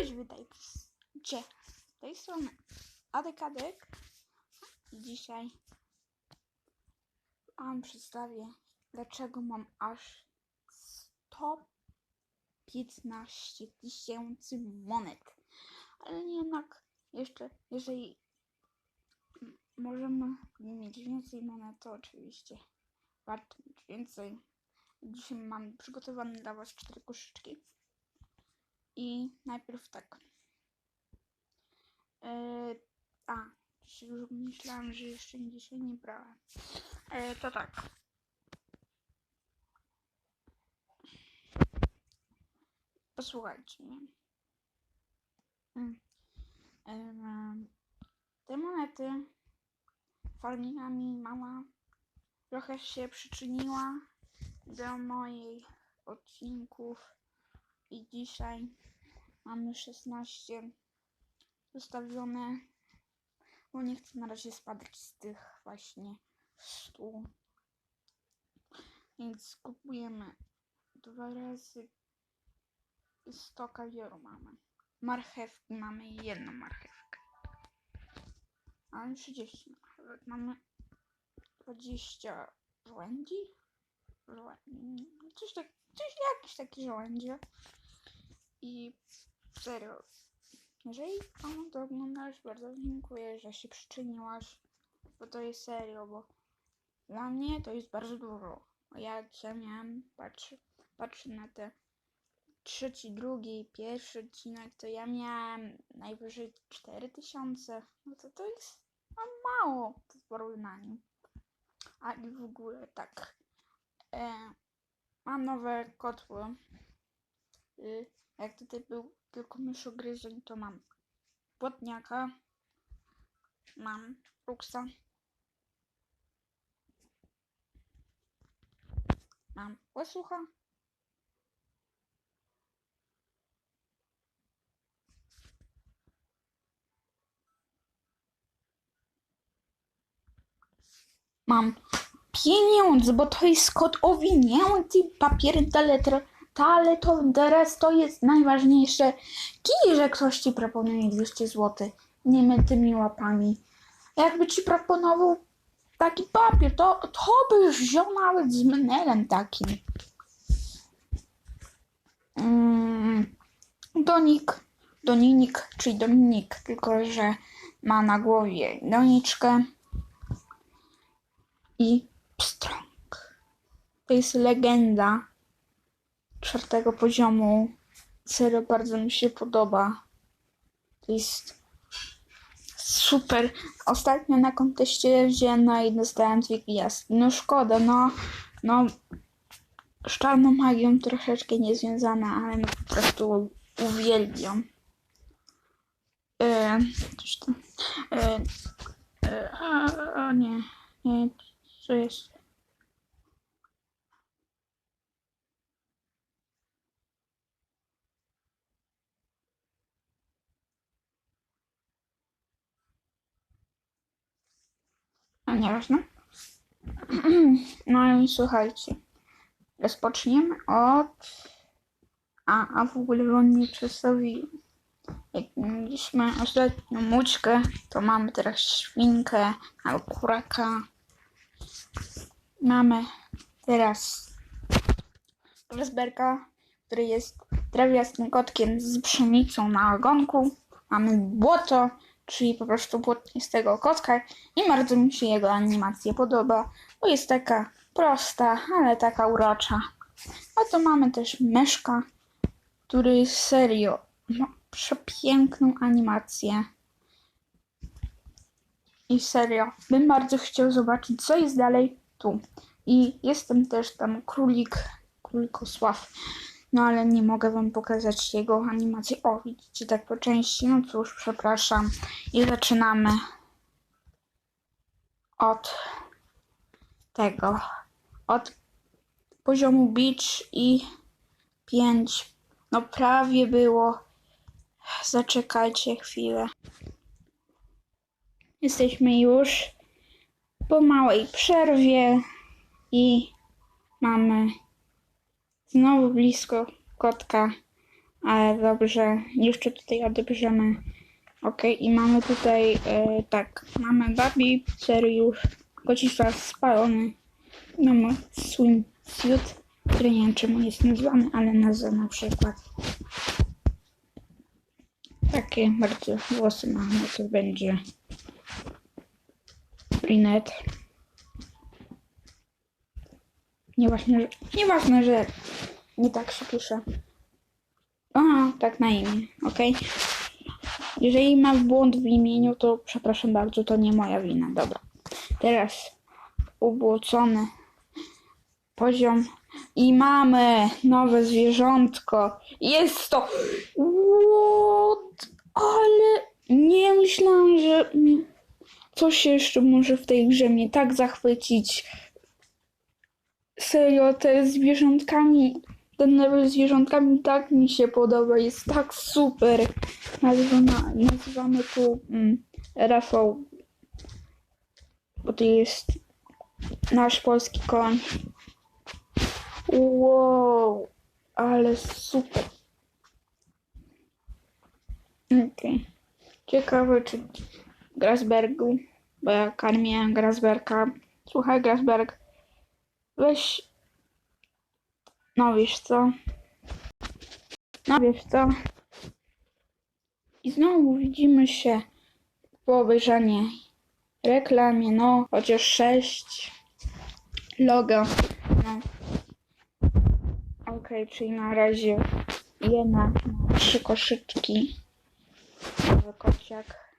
Cześć, witajcie. Z tej strony Adekadek. I dzisiaj wam przedstawię, dlaczego mam aż 115 tysięcy monet. Ale jednak jeszcze, jeżeli możemy mieć więcej monet, to oczywiście warto mieć więcej. Dzisiaj mam przygotowane dla was cztery koszyczki. I najpierw tak. Yy, a, już myślałam, że jeszcze dzisiaj nie brałem. Yy, to tak. Posłuchajcie mnie. Yy, te monety farmingami mama trochę się przyczyniła do moich odcinków i dzisiaj mamy 16 zostawione, bo nie chcę na razie spadać z tych właśnie 100. Więc kupujemy dwa razy 100 kawioru mamy. Marchewki mamy jedną marchewkę. Mamy 30 marchewek. Mamy 20 żołędzi. Żołędzi. Coś tak, coś jakieś takie żołędzie. I serio, jeżeli panu to oglądasz, bardzo dziękuję, że się przyczyniłaś, bo to jest serio, bo dla mnie to jest bardzo dużo. Ja dzisiaj miałem, patrzę, patrzę na te trzeci, drugi, pierwszy odcinek, to ja miałem najwyżej 4000, no to to jest no, mało w porównaniu. A i w ogóle tak, e, mam nowe kotły. Y, jak tutaj był tylko myszogryzoń, to mam płotniaka, mam ruksa, mam łasucha, mam pieniądze, bo to jest kod owinięty papier letr to teraz to jest najważniejsze. Kij, że ktoś ci proponuje 200 zł. Nie my tymi łapami. Jakby ci proponował taki papier, to, to byś wziął nawet z menelem takim. Mm, Donik, Doninik, czyli Dominik, tylko że ma na głowie doniczkę i pstrąg. To jest legenda czwartego poziomu. Serio bardzo mi się podoba. To jest super. Ostatnio na konteście wziąłem no i dostałem dwie gwiazdki. No szkoda, no, no z czarną magią troszeczkę niezwiązana, ale no po prostu uwielbiam. E, coś tam. E, e, a, a, nie, nie, co jest? Nieważne. No i słuchajcie. Rozpoczniemy od. A, a w ogóle on nie przedstawił. Jak mieliśmy ostatnią mućkę, to mamy teraz świnkę albo kuraka. Mamy teraz Wesberka, który jest trawiastym kotkiem z pszenicą na ogonku. Mamy błoto, czyli po prostu błotnistego kotka i bardzo mi się jego animacja podoba, bo jest taka prosta, ale taka urocza. A to mamy też myszka, który serio ma przepiękną animację. I serio, bym bardzo chciał zobaczyć, co jest dalej tu. I jestem też tam królik, królikosław. No ale nie mogę wam pokazać jego animacji. O, widzicie tak po części. No cóż, przepraszam. I zaczynamy od tego. Od poziomu beach i 5. No prawie było. Zaczekajcie chwilę. Jesteśmy już po małej przerwie i mamy znowu blisko kotka Ale dobrze, jeszcze tutaj odebrzemy. Ok, i mamy tutaj, e, tak, mamy Babi, Seriusz, Kocisła spalony. Mamy swimsuit, który nie wiem czemu jest nazwany, ale nazwa na przykład. Takie bardzo włosy mamy, to będzie brunette. Nieważne, że, nieważne, że nie tak się pisze. A, tak na imię, ok? Jeżeli mam błąd w imieniu, to przepraszam bardzo, to nie moja wina. Dobra. Teraz ubłocony poziom i mamy nowe zwierzątko. Jest to. What? Ale nie myślałam, że coś jeszcze może w tej grze mnie tak zachwycić. Serio, te zwierzątkami, ten level zwierzątkami tak mi się podoba, jest tak super. Nazywamy, nazywamy tu mm, Rafał, bo to jest nasz polski koń. Wow, ale super. Okej. Ciekawe, czy Grasbergu, bo ja karmię Grasberga. Słuchaj, Grasberg, weź. No wiesz co? No wiesz co? I znowu widzimy się po obejrzeniu reklamie, no chociaż sześć logo, no. Okej, czyli na razie jedna na trzy koszyczki. Nowy kociak.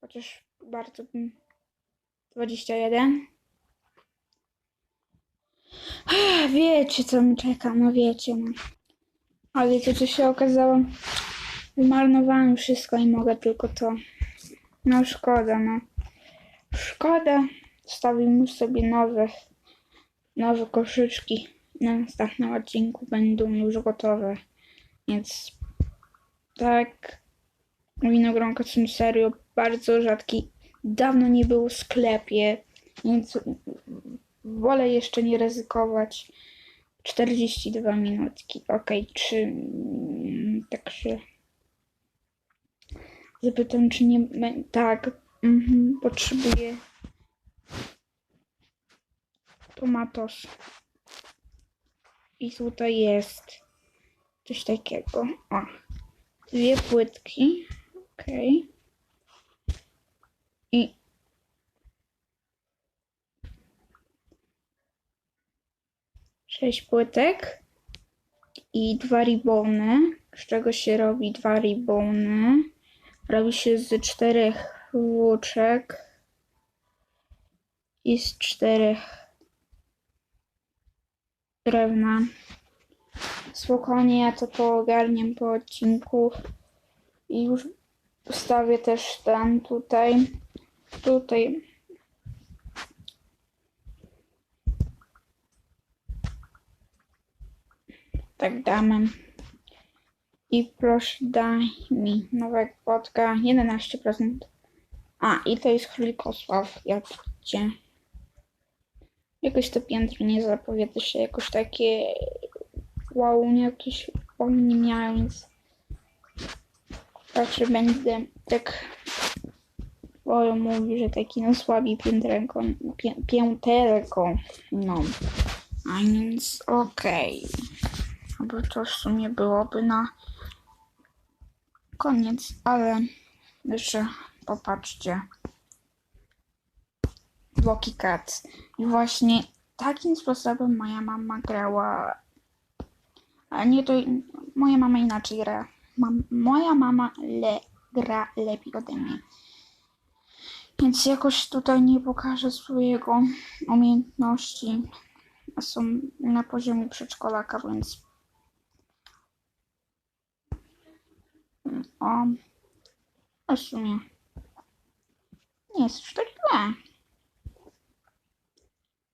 Chociaż bardzo bym... 21. Wiecie, co mi czeka, no wiecie, no. A wiecie, co się okazało? Wymarnowałem wszystko i mogę tylko to. No szkoda, no. Szkoda. Wstawimy sobie nowe, nowe koszyczki. Na następnym odcinku będą już gotowe. Więc tak. Winogronka są serio bardzo rzadki. Dawno nie był w sklepie, więc wolę jeszcze nie ryzykować. 42 minutki. Okej, czy mm, także zapytam, czy nie. Tak, mhm, potrzebuję tomatos. I tutaj jest coś takiego. O, dwie płytki. Okej. I sześć płytek i dwa ribony, z czego się robi dwa ribony. Robi się z czterech włóczek i z czterech drewna. Spokojnie, ja to poogarniam po odcinku i już wstawię też ten tutaj. Tutaj tak damy. I proszę daj mi nowego płotka 11%. A, i to jest Chlikosław, jak widzicie. Jakoś to piętro nie zapowiada się jakoś takie wow, nie jakieś wow nie miałem, więc raczej będę tak Bojo mówi, że taki no słabi pięterko, pię, pięterko, no. A więc okej. Bo to w sumie byłoby na koniec, ale jeszcze popatrzcie. Bloki Cat. I właśnie takim sposobem moja mama grała. A nie to. Moja mama inaczej gra. Mam, moja mama le, gra lepiej ode mnie. Więc jakoś tutaj nie pokażę swojego umiejętności. Są na poziomie przedszkolaka, więc. O. W sumie. Nie jest już tak źle.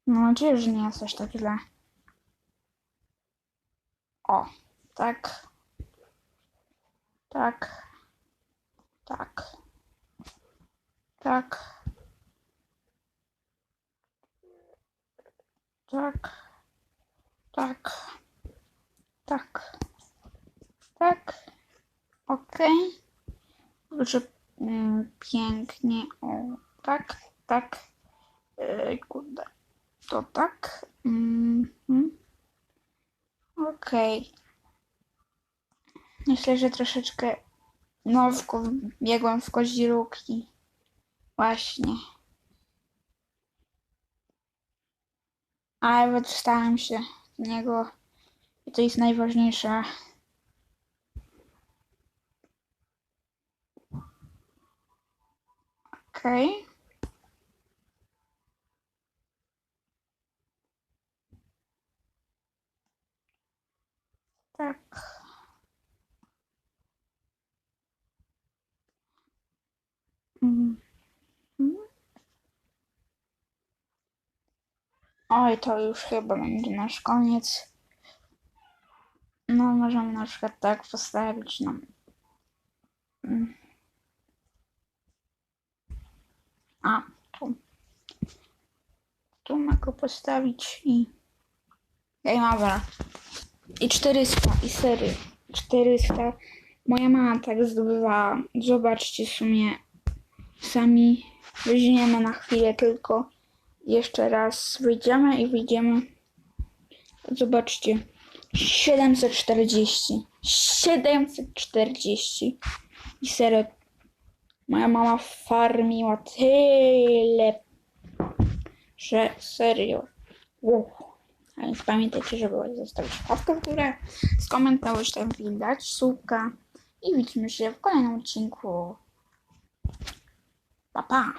Mam nadzieję, że nie jest aż tak źle. O, tak. Tak. Tak. Tak. Tak. Tak. Tak. Tak. Dobrze. mm, Pięknie. O, tak, tak. Ej, kurde. To tak. Mhm. Okej. Myślę, że troszeczkę no, w kozi róg i właśnie. Ale dostałem się z niego i to jest najważniejsze. Okej. Tak. Mhm. Oj, to już chyba będzie nasz koniec. No, możemy na przykład tak postawić. No. Mm. A, tu. Tu mogę postawić i... Ej, dobra. I 400, i sery. 400. Moja mama tak zdobywała. Zobaczcie w sumie. Sami weźmiemy na chwilę tylko. Jeszcze raz wyjdziemy i wyjdziemy. Zobaczcie. 740. 740. I serio. Moja mama farmiła tyle, że serio. Wow. A więc pamiętajcie, żeby zostawić łapkę w górę, skomentować ten film, dać suka i widzimy się w kolejnym odcinku. Pa, pa!